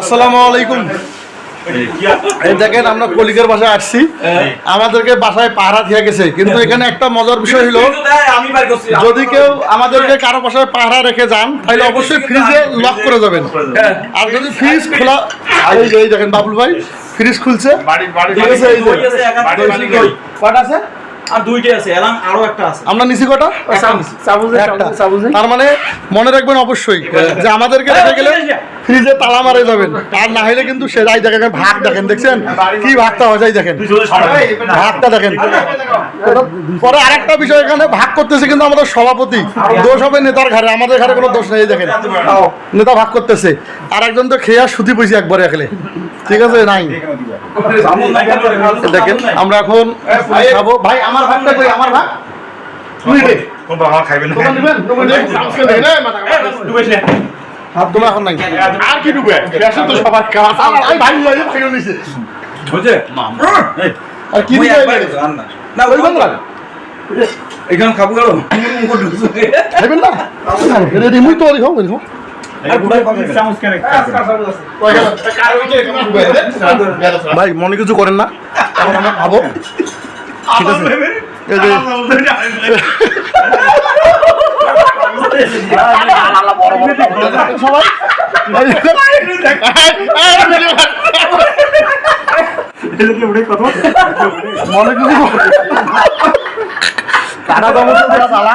আসসালামু আলাইকুম। দেখেন আমরা কলিকের বাসায় আসছি। আমাদেরকে বাসায় পাহারা দিয়ে গেছে। কিন্তু এখানে একটা মজার বিষয় হলো যদি কেউ আমাদেরকে কারও বাসায় পাহারা রেখে যান তাহলে অবশ্যই ফ্রিজে লক করে যাবেন। আর যদি ফ্রিজ খোলা এই দেখেন বাবুল ভাই ফ্রিজ খুলছে। ঠিক আছে এই যে। আছে, আর দুইটা আছে আরও একটা আছে। আমরা নিছি কটা? তার মানে মনে রাখবেন অবশ্যই যে আমাদেরকে রেখে গেলে ফ্রিজে তালা মারে যাবেন। আর না হলে কিন্তু সেটাই দেখেন ভাগ দেখেন দেখছেন? কি ভাগটা হয় যাই দেখেন ভাগটা দেখেন। পরে আরেকটা বিষয় এখানে ভাগ করতেছে কিন্তু আমাদের সভাপতি। দোষ হবে নেতার ঘরে আমাদের ঘরে কোনো দোষ নেই দেখেন। নেতা ভাগ করতেছে। আর একজন তো খেয়ে আর সুতি পয়সা একবারে একলে। ঠিক আছে নাই? দেখেন আমরা এখন খাব। ভাই আমার ভাগটা কই আমার ভাগ? তুই দে। তোমার নিবেন? তোমার নিবেন? আজকে নেই রে, মাথা খারাপ। হাত তোলা এখন নাই। আর কি ডুবে? গ্যাসে তো সবার কাজ। আমার আমি ভাই লাগে ভাই নিছে আর কি দিবে না ওই বন্ধ রাখ। এখানে খাব গেল খাইবেন না? এটা রিমুই তো দেখো দেখো ভাই মনে কিছু করেন না? আমরা খাব ঠিক আছে মনে কিছু কাটা চামচ দেওয়া তালা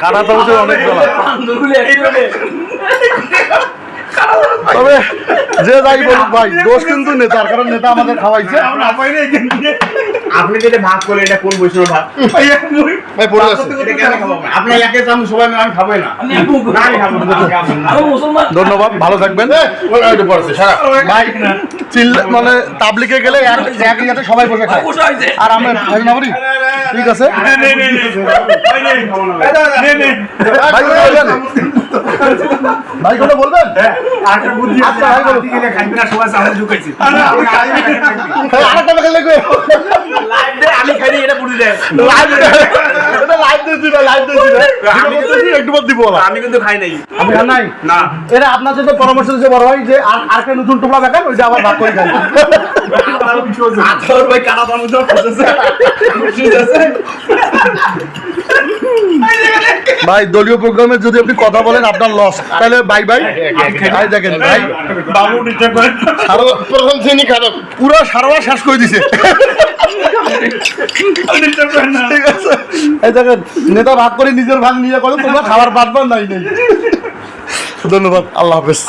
কাটা চামচের অনেক তবে যে যাই বলুক ভাই দোষ কিন্তু নেতার কারণ নেতা আমাদের খাওয়াইছে আপনি যেটা ভাগ করে এটা কোন বৈষ্ণব ভাগ ভাই পড়ে? আপনার একে সবাই আমি খাবোই না না, আমি খাব না, খাব ধন্যবাদ ভালো থাকবেন ভাই চিল্লা মানে তাবলিকে গেলে এক ইয়াতে সবাই বসে খায় আর আমরা খাই না করি ঠিক আছে ভাই ভাই কোনো বলবেন? আরেকটা বুদ্ধি আছে, আচ্ছা, ভাই বলো। গেলে খাইবেন না, সবাই চামচ ঢুকাইছে। হ্যাঁ, আরেকটা বেকার লাগবে আমি খাইনি, এটা বুদ্ধি দেয়। লাইভ এটা লাইভ দিয়েছি না লাইভ দিয়েছি না আমি আমি একটু বাদ দিব আমি কিন্তু খাই নাই। আমি খান নাই? না। এটা আপনার জন্য পরামর্শ দিচ্ছে বড় ভাই যে আর আর একটা নতুন টোপলা বেকার ওইটা আবার ভাগ করে খাই আঠারো ভাই খুঁজেছে ভাই দলীয় প্রোগ্রামে যদি আপনি কথা বলেন আপনার লস তাহলে বাই বাই ভাই দেখেন ভাই। বাবু প্রথম শ্রেণি খারাপ পুরো সারোয়া শেষ করে দিছে। এই দেখেন নেতা ভাগ করে নিজের ভাগ নিয়ে করে তোমরা খাবার বাদ নাই নাই। ধন্যবাদ আল্লাহ হাফেজ।